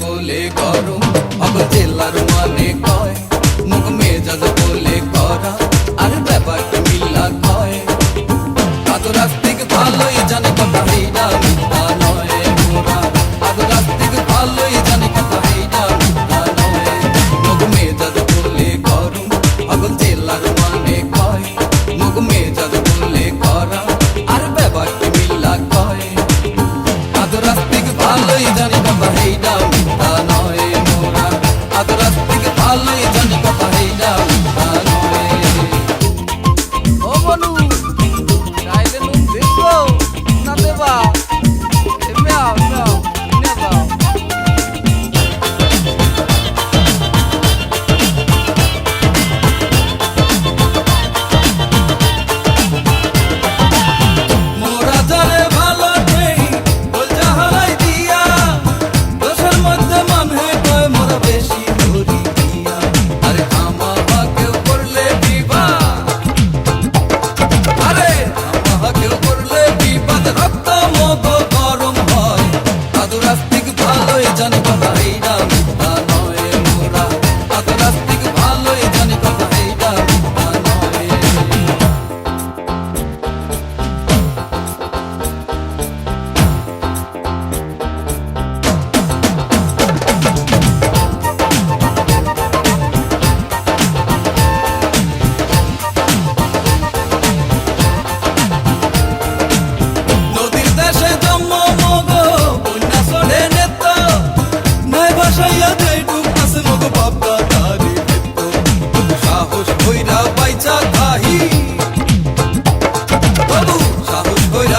বলে গরম অব জেলার মানে কয়? মুখ মেজাজ বলে করা, আর ব্যাপারটা মিল্লা কয়? কাতো রাত থেকে ভালোই জানে কথা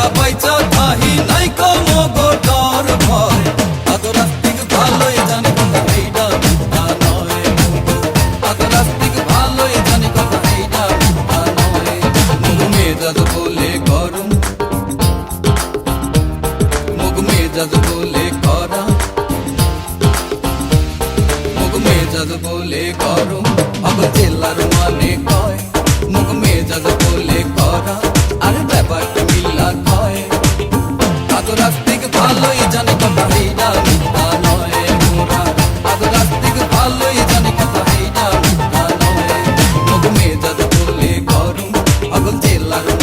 টাকা পয়সা তাহি নাই কমো গোটর ভয়। আদরাস্তিক ভালোই জানে কথা এইটা মিথ্যা নয়। আদরাস্তিক ভালোই জানে কথা এইটা বলে গরম। মুগ মেজাজ বলে বলে গরম। la ropa.